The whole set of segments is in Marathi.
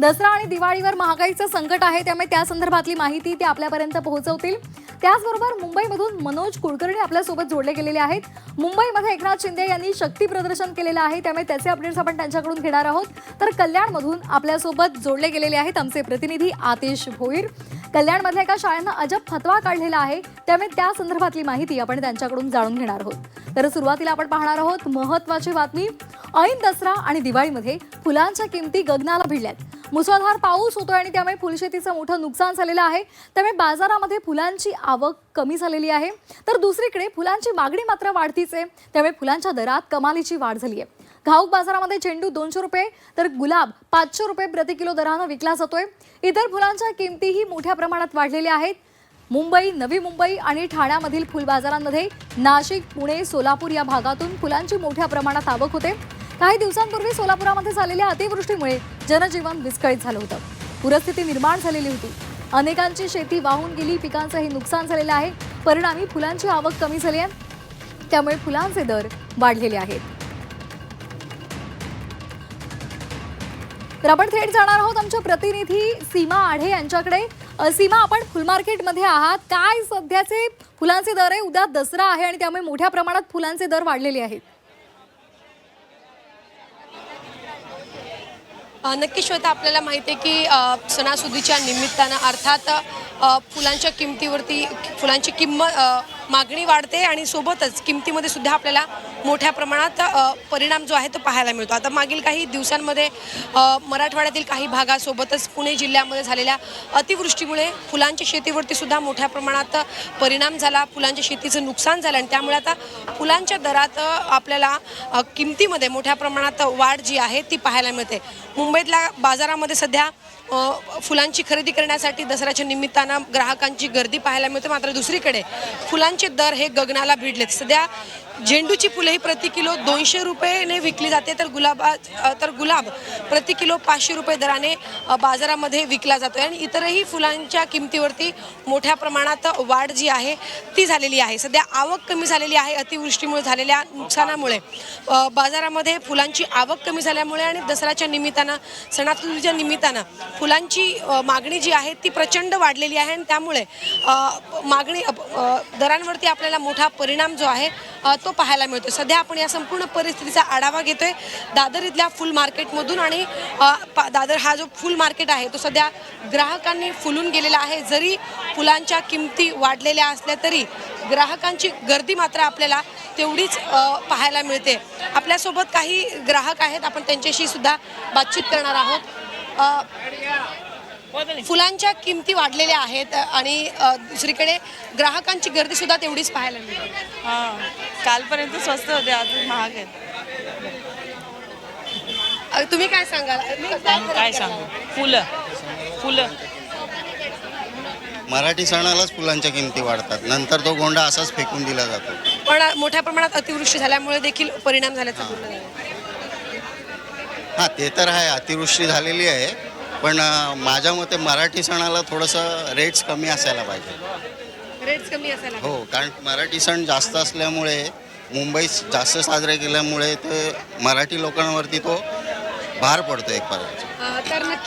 दसरा आणि दिवाळीवर महागाईचं संकट आहे त्यामुळे त्या संदर्भातली माहिती ते आपल्यापर्यंत पोहोचवतील. त्याचबरोबर मुंबईमधून मनोज कुलकर्णी आपल्यासोबत जोडले गेलेले आहेत. मुंबईमध्ये एकनाथ शिंदे यांनी शक्ती प्रदर्शन केलेलं आहे त्यामुळे त्याचे अपडेट्स आपण त्यांच्याकडून घेणार आहोत. तर कल्याणमधून आपल्यासोबत जोडले गेलेले आहेत आमचे प्रतिनिधी आतिश भोईर. कल्याणमधल्या एका शाळेनं अजब फतवा काढलेला आहे त्यामुळे त्या संदर्भातली माहिती आपण त्यांच्याकडून जाणून घेणार आहोत. तर सुरुवातीला आपण पाहणार आहोत महत्वाची बातमी. ऐन दसरा आणि दिवाळीमध्ये फुलांच्या किमती गगनाला भिडल्यात. मुसळधार पाऊस होतोय आणि त्यामुळे फुलशेतीचं मोठं नुकसान झालेलं आहे. त्यामुळे बाजारामध्ये फुलांची आवक कमी झालेली आहे. तर दुसरीकडे फुलांची मागणी मात्र वाढतीच आहे. त्यामुळे फुलांच्या दरात कमालीची वाढ झाली आहे घाऊक बाजारामध्ये चेंडू दोनशे रुपये तर गुलाब पाचशे रुपये प्रति किलो दरानं विकला जातोय. इतर फुलांच्या किमतीही मोठ्या प्रमाणात वाढलेल्या आहेत. मुंबई नवी मुंबई आणि ठाण्यामधील फुल बाजारांमध्ये नाशिक पुणे सोलापूर या भागातून फुलांची मोठ्या प्रमाणात आवक होते. काही दिवसांपूर्वी सोलापुरामध्ये झालेल्या अतिवृष्टीमुळे जनजीवन विस्कळीत झालं होतं. पूरस्थिती निर्माण झालेली होती. अनेकांची शेती वाहून गेली पिकांचंही नुकसान झालेलं आहे. परिणामी फुलांची आवक कमी झाली आहे. त्यामुळे फुलांचे दर वाढलेले आहेत. तर आपण थेट जाणार आहोत आमच्या प्रतिनिधी सीमा आढे यांच्याकडे. सीमा आपण फुल मार्केटमध्ये आहात. काय सध्याचे फुलांचे दर आहे? उद्या दसरा आहे आणि त्यामुळे मोठ्या प्रमाणात फुलांचे दर वाढलेले आहेत. नक्की श्वेता आपल्याला माहिती आहे की सणासुदीच्या निमित्तानं अर्थात फुलांच्या किमतीवरती फुलांची किंमत मागणी वाढते आणि सोबतच किमतीमध्ये सुद्धा आपल्याला मोठ्या प्रमाणात परिणाम जो आहे तो पाहायला मिळतो. आता मागील काही दिवसांमध्ये मराठवाड्यातील काही भागासोबतच पुणे जिल्ह्यामध्ये झालेल्या अतिवृष्टीमुळे फुलांच्या शेतीवरती सुद्धा मोठ्या प्रमाणात परिणाम झाला. फुलांच्या शेतीचं नुकसान झालं आणि त्यामुळे आता फुलांच्या दरात आपल्याला किमतीमध्ये मोठ्या प्रमाणात वाढ जी आहे ती पाहायला मिळते. मुंबईतल्या बाजारामध्ये सध्या फुलांची खरेदी करण्यासाठी दसऱ्याच्या निमित्तानं ग्राहकांची गर्दी पाहायला मिळते मात्र दुसरीकडे फुलांचे दर हे गगनाला भिडलेत. सध्या झेंडूची फुलं ही प्रति किलो दोनशे रुपयेने विकली जाते तर गुलाबा तर गुलाब प्रति किलो पाचशे रुपये दराने बाजारामध्ये विकला जातोय. आणि इतरही फुलांच्या किमतीवरती मोठ्या प्रमाणात वाढ जी आहे ती झालेली आहे. सध्या आवक कमी झालेली आहे अतिवृष्टीमुळे झालेल्या नुकसानामुळे. बाजारामध्ये फुलांची आवक कमी झाल्यामुळे आणि दसऱ्याच्या निमित्तानं सणासुदीच्या निमित्तानं फुलांची मागणी जी आहे ती प्रचंड वाढलेली आहे. आणि त्यामुळे मागणी दरांवरती आपल्याला मोठा परिणाम जो आहे तो पाहायला मिळतो सध्या आपण या संपूर्ण परिस्थितीचा आढावा घेतोय दादर इथल्या फुल मार्केटमधून आणि पा- दादर हा जो फुल मार्केट आहे तो सध्या ग्राहकांनी फुलून गेलेला आहे. जरी फुलांच्या किमती वाढलेल्या असल्या तरी ग्राहकांची गर्दी मात्र आपल्याला तेवढीच पाहायला मिळते. आपल्यासोबत काही ग्राहक आहेत. आपण त्यांच्याशी सुद्धा बातचीत करणार आहोत. फुलांच्या किमती वाढलेल्या आहेत आणि दुसरीकडे ग्राहकांची गर्दी सुद्धा तेवढीच पाहायला मिळते. हां. कालपर्यंत स्वस्त होते आज महाग आहेत. तुम्ही काय सांगाल? काय सांगू? फुलं. फुलं. मराठी सणालाच फुलांच्या किमती वाढतात. नंतर तो गोंडा असाच फेकून दिला जातो. पण मोठ्या प्रमाणात अतिवृष्टी झाल्यामुळे देखील परिणाम झाल्याचं. हां ते तर आहे. अतिवृष्टी झालेली आहे. पण माझ्या मते मराठी सणाला थोडंसं रेट्स कमी असायला पाहिजे. रेट्स कमी असायला हो कारण मराठी सण जास्त असल्यामुळे मुंबईत जास्त साजरे केल्यामुळे ते मराठी लोकांवरती तो भार पडतो एक प्रकारचा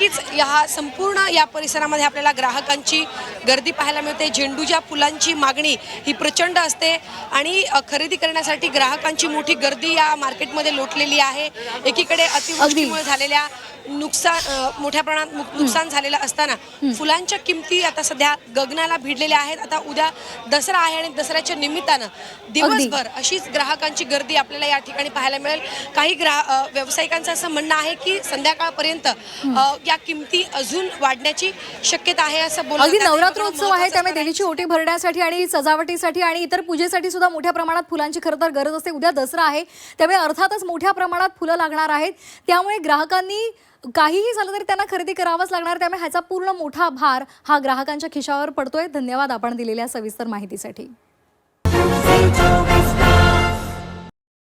नक्कीच या संपूर्ण या परिसरामध्ये आपल्याला ग्राहकांची गर्दी पाहायला मिळते. झेंडूच्या फुलांची मागणी ही प्रचंड असते आणि खरेदी करण्यासाठी ग्राहकांची मोठी गर्दी या मार्केटमध्ये लोटलेली आहे. एकीकडे अतिवृष्टीमुळे झालेल्या नुकसान मोठ्या प्रमाणात नुक- नुकसान झालेलं असताना फुलांच्या किमती आता सध्या गगनाला भिडलेल्या आहेत. आता उद्या दसरा आहे आणि दसऱ्याच्या निमित्तानं दिवसभर अशीच ग्राहकांची गर्दी आपल्याला या ठिकाणी पाहायला मिळेल. काही ग्राह व्यावसायिकांचं असं म्हणणं आहे की संध्याकाळपर्यंत अ, या किमती अजून वाढण्याची शक्यता आहे असं बोललं अगदी जातं. नवरात्र उत्सव आहे त्यामुळे देवीची ओटी भरण्यासाठी आणि सजावटीसाठी आणि इतर पूजेसाठी सुद्धा मोठ्या प्रमाणात फुलांची खरं तर गरज असते. उद्या दसरा आहे. त्यामुळे अर्थातच मोठ्या प्रमाणात फुलं लागणार आहेत. त्यामुळे ग्राहकांनी काहीही झालं तरी त्यांना खरेदी करावंच लागणार. त्यामुळे ह्याचा पूर्ण मोठा भार हा ग्राहकांच्या खिशावर पडतोय. धन्यवाद आपण दिलेल्या सविस्तर माहितीसाठी.